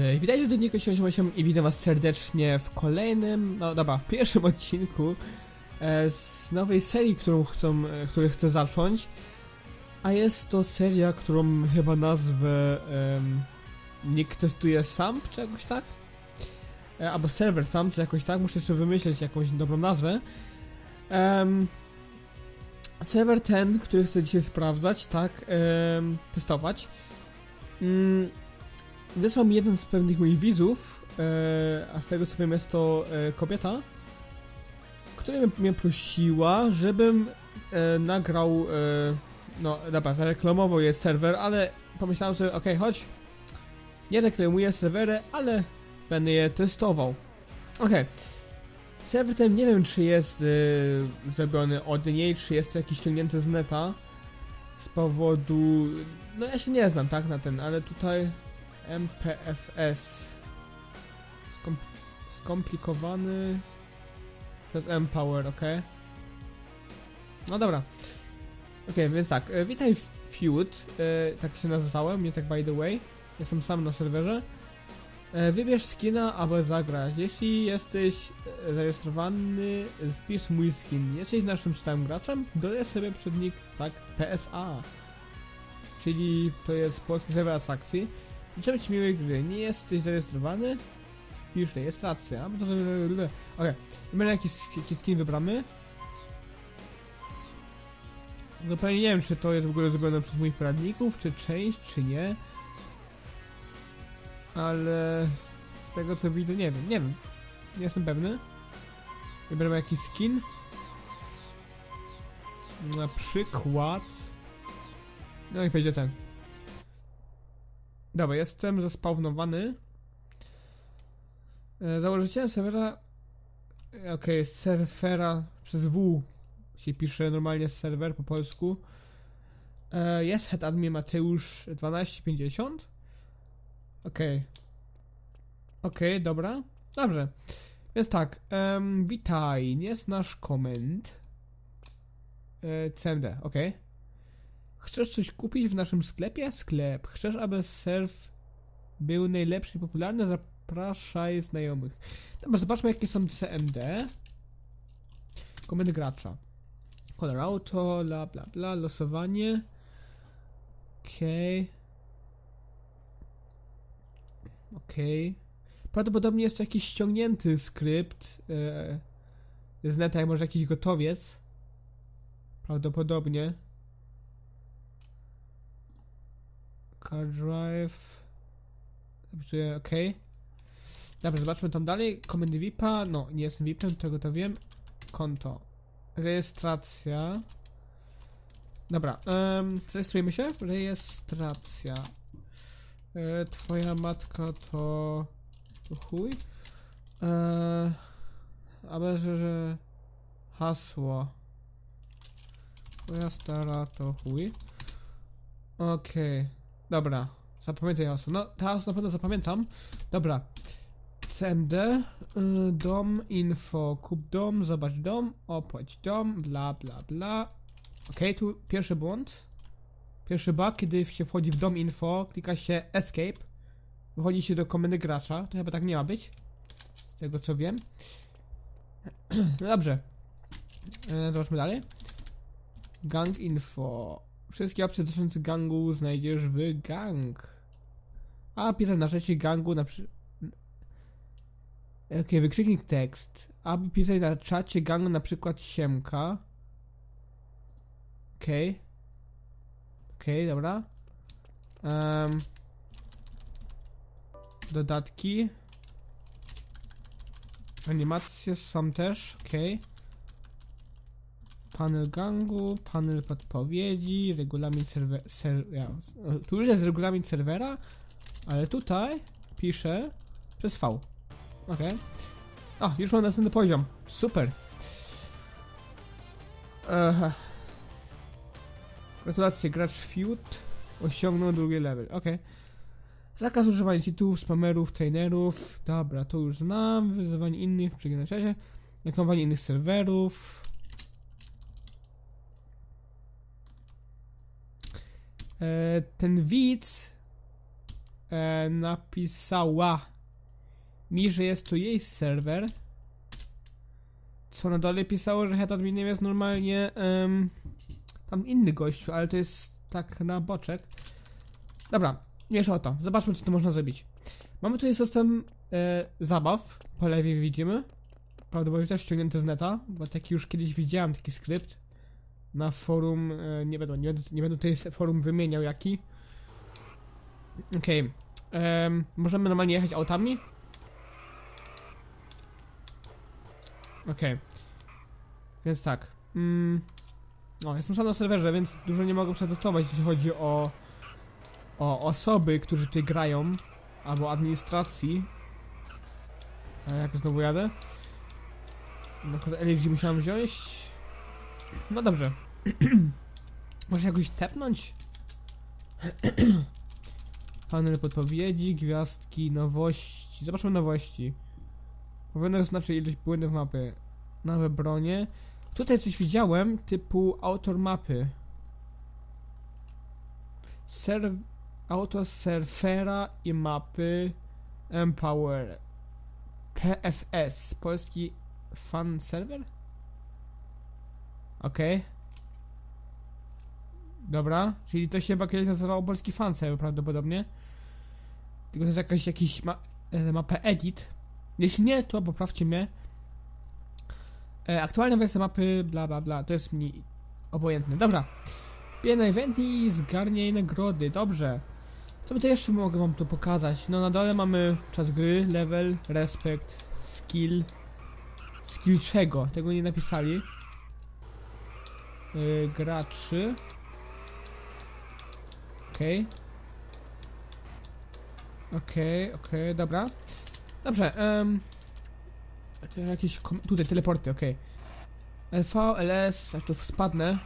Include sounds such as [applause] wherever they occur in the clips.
Cześć, witajcie do Niko 88 i witam was serdecznie w kolejnym, no dobra, w pierwszym odcinku e, z nowej serii, którą chcą, e, chcę zacząć. A jest to seria, którą chyba nazwę em, Nick testuje sam, czy jakoś tak? E, albo serwer sam, czy jakoś tak, muszę jeszcze wymyśleć jakąś dobrą nazwę. Em, serwer ten, który chcę dzisiaj sprawdzać, tak, em, testować. Mm, wysłał mi jeden z pewnych moich widzów, e, a z tego co wiem jest to e, kobieta, która mnie, prosiła, żebym e, nagrał, no dobra, zareklamował jej serwer, ale pomyślałem sobie, okej, chodź, nie reklamuję serwery, ale będę je testował. Okej. Serwer ten nie wiem, czy jest e, zrobiony od niej, czy jest to jakiś ściągnięty z neta. Z powodu. No ja się nie znam, tak, na ten, ale tutaj MPFS. Skom skomplikowany. Jest Empower, ok? No dobra. Ok, więc tak, e, witaj Feud, tak się nazywałem, nie tak by the way. Jestem sam na serwerze. E, wybierz skina, aby zagrać. Jeśli jesteś e, zarejestrowany, wpisz mój skin. Jesteś naszym stałym graczem, dodaj sobie przednik, tak, PSA. Czyli to jest polski serwer atrakcji. Życzę ci miłej gry. Nie jesteś zarejestrowany? Wpisz rejestrację. A, bo to Okej. Jakiś, jakiś skin wybramy. Zupełnie nie wiem, czy to jest w ogóle zrobione przez moich poradników, czy część, czy nie. Ale z tego co widzę, nie wiem, nie wiem. Nie jestem pewny. Wybieram jakiś skin. Na przykład... No i będzie ten. Dobra, jestem zespawnowany. E, Założycielem serwera. e, Okej, jest serwera przez W się pisze normalnie serwer po polsku. E, Jest head admin Mateusz 1250. Okej. Okej, dobra. Dobrze. Więc tak, em, witaj, jest nasz koment. CMD, okej. Chcesz coś kupić w naszym sklepie? Sklep. Chcesz, aby serw był najlepszy i popularny? Zapraszaj znajomych. Dobra, zobaczmy jakie są CMD. Komendy gracza. Kolor auto, bla bla bla, losowanie. Okej. Okej. Prawdopodobnie jest to jakiś ściągnięty skrypt yy, z neta, może jakiś gotowiec. Prawdopodobnie. Car drive. Zapisuję OK. Dobra, zobaczmy tam dalej. Komendy VIPa. No, nie jestem VIPem, tego to wiem. Konto. Rejestracja. Dobra, um, zarejestrujemy się. Rejestracja. E, twoja matka to. chuj. E, a bez, że. Hasło. Twoja stara to chuj. Okej. Dobra, zapamiętaj hasło. No, teraz na pewno zapamiętam. Dobra. CMD, y, dom, info, kup dom, zobacz dom, opłać dom, bla bla bla. Okej, tu pierwszy błąd. Pierwszy bug, kiedy się wchodzi w dom info, klika się escape, wychodzi się do komendy gracza. To chyba tak nie ma być. Z tego co wiem. [clears throat] No dobrze. E, zobaczmy dalej. Gang info. Wszystkie opcje dotyczące gangu znajdziesz w gang. A pisać na trzeci gangu na przy... Okej, wykrzyknik tekst. Aby pisać na czacie gangu na przykład siemka. Okej. Okej, dobra. Em, dodatki. Animacje są też, okej. Panel gangu, panel podpowiedzi, regulamin serwera. Ser, ja, tu już jest regulamin serwera, ale tutaj piszę przez V. Ok. O, już mam następny poziom. Super. Aha. Gratulacje, gracz Feud osiągnął drugi level. Ok. Zakaz używania cheatów, spamerów, trainerów. Dobra, to już znam. Wyzywanie innych przy czasie. Reklamowanie innych serwerów. Ten widz e, napisała mi, że jest to jej serwer. Co na dole pisało, że head adminem jest normalnie em, tam inny gościu, ale to jest tak na boczek. Dobra, mniejsza o to. Zobaczmy, co tu można zrobić. Mamy tutaj system e, zabaw. Po lewej widzimy. Prawdopodobnie też ściągnięty z neta, bo taki już kiedyś widziałem taki skrypt na forum. E, nie, będę, nie, będę, nie będę tutaj forum wymieniał jaki. Okej. Em, możemy normalnie jechać autami? Okej. Więc tak. Mm. O, jestem sam na serwerze, więc dużo nie mogę przetestować, jeśli chodzi o o osoby, którzy tutaj grają, albo administracji. A jak znowu jadę? No, LG musiałem wziąć. No dobrze. [clears throat] Może jakoś tepnąć? [clears throat] Panel podpowiedzi, gwiazdki, nowości. Zobaczmy nowości. Powinno znaczy ilość błędów mapy. Nowe bronie. Tutaj coś widziałem, typu autor mapy. Serw auto surfera i mapy Empower PFS polski fan server? Okej. Okay. Dobra, czyli to się chyba kiedyś nazywało polski fan server prawdopodobnie. Tylko to jest jakaś jakiś ma e, mapę edit. Jeśli nie, to poprawcie mnie. E, aktualna wersja mapy bla bla bla, to jest mi obojętne. Dobra. Biegnie event i zgarnie nagrody, dobrze. Co by to jeszcze mogę wam tu pokazać? No na dole mamy czas gry, level, respekt, skill. Skill czego? Tego nie napisali. Yy, graczy. Okej. Okay. Okej, okay, okej, okay, dobra. Dobrze, um, jakieś tutaj teleporty, okej. Okay. LV, LS, jak tu spadnę.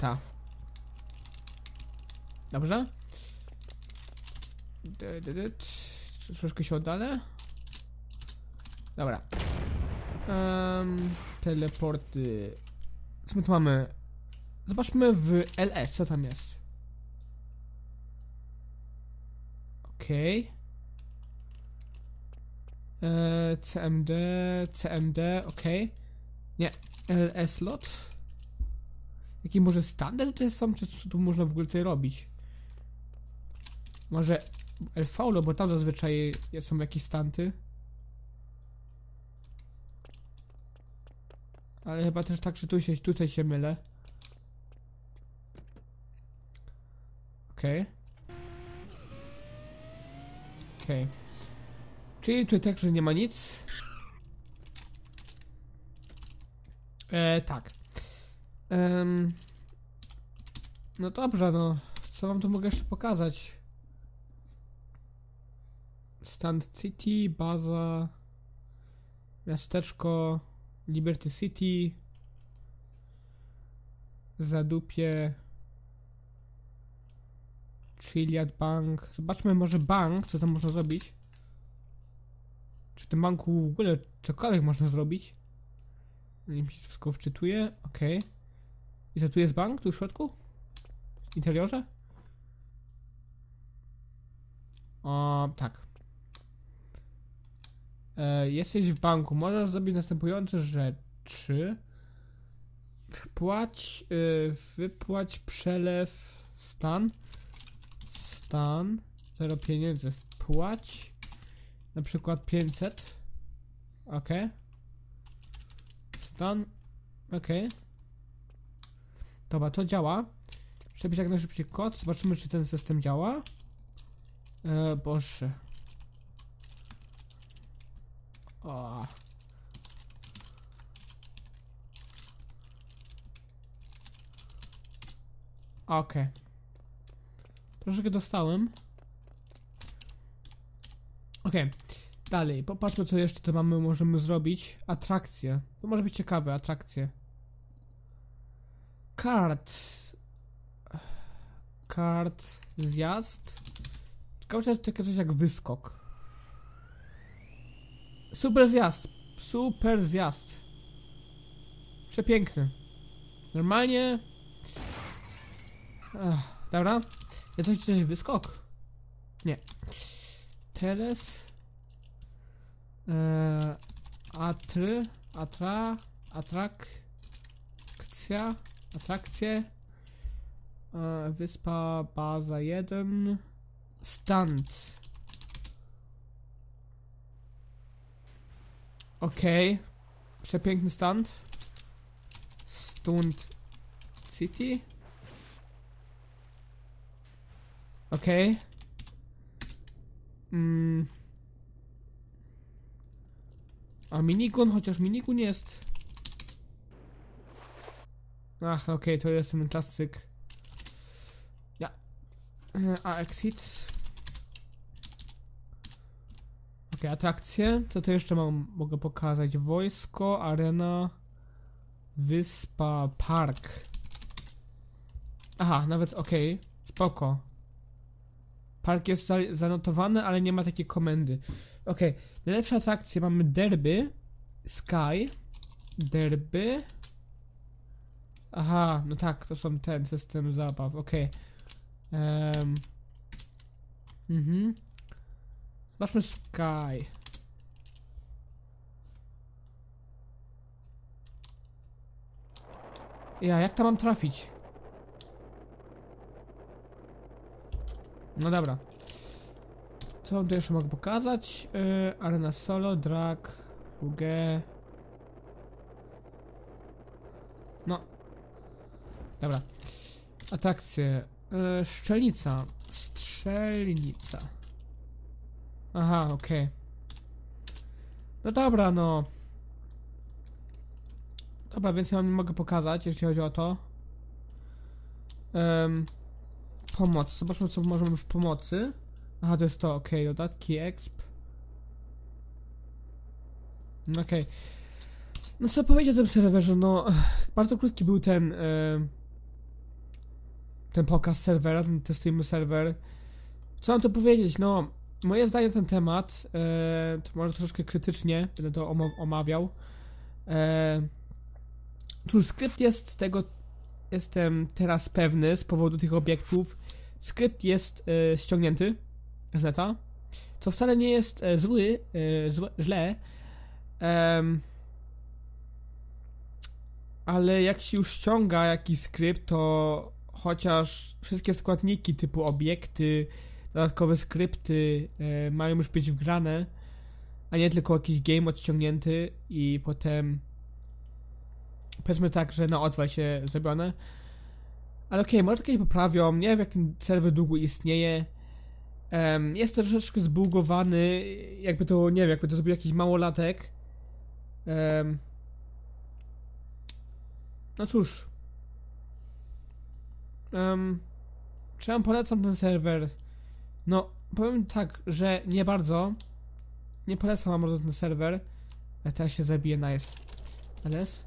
Ta. Dobrze? Troszkę się oddalę. Dobra. Um, teleporty. Co my tu mamy? Zobaczmy w LS, co tam jest. Okej. Okay. E, CMD, CMD. Okay. Nie, LS lot. Jaki może standard tutaj są, czy co tu można w ogóle tutaj robić? Może LV, no bo tam zazwyczaj są jakieś stanty. Ale chyba też tak, że tu się, tutaj się mylę. Okej. Okay. Okej. Okay. Czyli tutaj także nie ma nic. E, tak. Um, no dobrze, no. Co wam tu mogę jeszcze pokazać? Stand City, baza, miasteczko, Liberty City, Zadupie, Chiliad Bank. Zobaczmy może bank, co tam można zrobić. Czy w tym banku w ogóle cokolwiek można zrobić? Nie mi się wszystko wczytuje. Okej. I co tu jest bank? Tu w środku? W interiorze? O, tak. E, jesteś w banku, możesz zrobić następujące rzeczy. Wpłać, y, wypłać przelew stan. Stan. Zero pieniędzy. Wpłać. Na przykład 500. Ok. Stan. Ok. Dobra, to działa. Przepisz jak najszybciej kod. Zobaczymy, czy ten system działa. E, Boże. O. Okej. Okay. Troszeczkę dostałem. Okej. Okay. Dalej, popatrzmy co jeszcze to mamy, możemy zrobić. Atrakcje. To może być ciekawe, atrakcje. Kart. Kart. Zjazd. Ciekawe, czy jest coś jak wyskok. Super zjazd. Super zjazd. Przepiękny. Normalnie... Dobra. Ja coś tutaj wyskok. Nie. Teles. E, atry. Atra. Atrakcja. Atrakcje. E, wyspa baza 1. Stand. Okej. Okay. Przepiękny stand. Stund City. Okay. Mm. A minigun, chociaż minigun jest. Ach, okej, okay, to jest ten klasyk. Ja. E, a exit. Ok, atrakcje. Co to jeszcze mam, mogę pokazać? Wojsko, arena, wyspa, park. Aha, nawet ok, spoko. Park jest za zanotowany, ale nie ma takiej komendy. Ok, najlepsze atrakcje mamy Derby, Sky, Derby. Aha, no tak, to są ten system zabaw, ok. Um. Mhm. Zobaczmy Sky. Ja, jak tam mam trafić? No dobra. Co wam tu jeszcze mogę pokazać? Yy, arena solo, drag, WG. No. Dobra. Atrakcje. Yy, szczelnica. Strzelnica. Aha, okej. Okay. No dobra, no. Dobra, więc ja wam mogę pokazać, jeśli chodzi o to. Um, pomoc. Zobaczmy, co możemy w pomocy. Aha, to jest to, ok. Dodatki, exp. Okej. Okay. No co powiedzieć o tym serwerze, no... [sighs] Bardzo krótki był ten... ten pokaz serwera, ten testujemy serwer. Co mam tu powiedzieć, no... Moje zdanie ten temat, e, to może troszkę krytycznie będę to omawiał. E, cóż, skrypt jest tego, jestem teraz pewny z powodu tych obiektów. Skrypt jest e, ściągnięty z neta, co wcale nie jest e, zły, e, złe, źle. ale jak się już ściąga jakiś skrypt, to chociaż wszystkie składniki typu obiekty, dodatkowe skrypty e, mają już być wgrane, a nie tylko jakiś game odciągnięty i potem powiedzmy tak, że na odwal się zrobione. Ale okej, okay, może kiedyś poprawią, nie wiem jak ten serwer długo istnieje. Um, jest troszeczkę zbugowany, jakby to, nie wiem, jakby to zrobił jakiś małolatek. Um, no cóż. Um, czy ja polecam ten serwer? No, powiem tak, że nie bardzo. Nie polecam wam bardzo ten serwer. Ja teraz się zabiję na S. LS?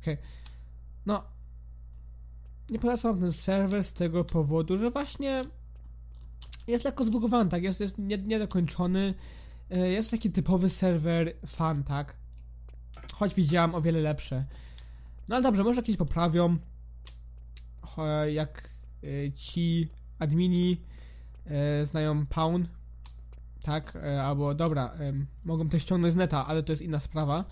Okej. Okay. No. Nie polecam ten serwer z tego powodu, że właśnie jest lekko zbugowany, tak? Jest, jest niedokończony. E, jest taki typowy serwer fan, tak? Choć widziałam o wiele lepsze. No ale dobrze, może jakieś poprawią. Jak e, ci admini e, znają Pawn, tak, e, albo dobra, mogą też ściągnąć z neta, ale to jest inna sprawa.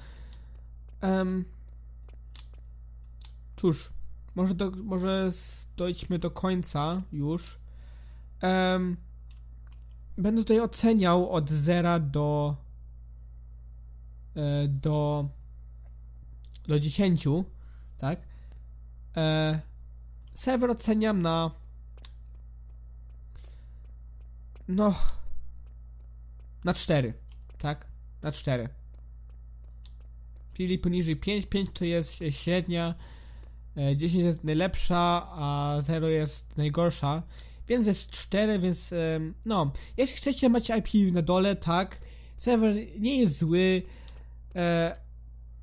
cóż, może, do, może dojdźmy do końca już. będę tutaj oceniał od 0 do e, do do 10, tak? E, serwer oceniam na no. Na 4, tak? Na 4. Czyli poniżej 5, 5 to jest średnia, 10 e, jest najlepsza, a 0 jest najgorsza. Więc jest 4, więc no. Jeśli chcecie macie IP na dole, tak. Serwer nie jest zły, e,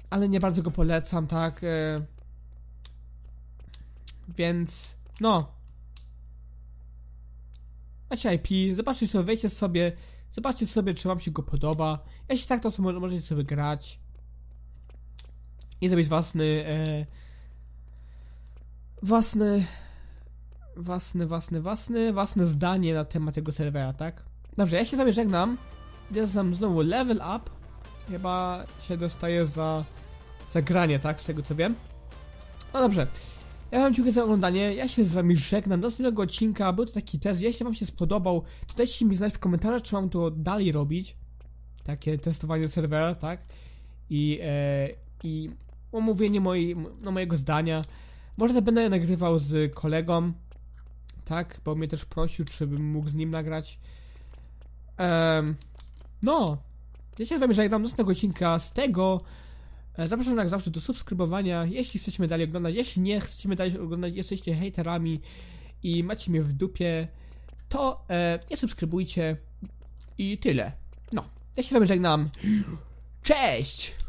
ale nie bardzo go polecam, tak. E, więc no. Macie IP, zobaczcie sobie, wejdźcie sobie, zobaczcie sobie, czy wam się go podoba. Jeśli tak, to sobie, możecie sobie grać. I zrobić własny, e, własny, własny, własny, własny, własne zdanie na temat tego serwera, tak? Dobrze, ja się z wami żegnam. Ja znam znowu level up. Chyba się dostaje za, za granie, tak? Z tego co wiem. No dobrze. Ja wam dziękuję za oglądanie. Ja się z wami żegnam. Do następnego odcinka. Był to taki test. Jeśli wam się spodobał, to dajcie mi znać w komentarzach, czy mam to dalej robić. Takie testowanie serwera, tak? I, e, i omówienie mojej, no, mojego zdania. Może to będę nagrywał z kolegą, tak? Bo mnie też prosił, czy bym mógł z nim nagrać. Em, no, ja się z wami żegnam do następnego odcinka z tego. E, Zapraszam jak zawsze do subskrybowania, jeśli chcecie mnie dalej oglądać. Jeśli nie chcecie mnie dalej oglądać, jesteście hejterami i macie mnie w dupie, to e, nie subskrybujcie i tyle. No, ja się z wami żegnam. Cześć!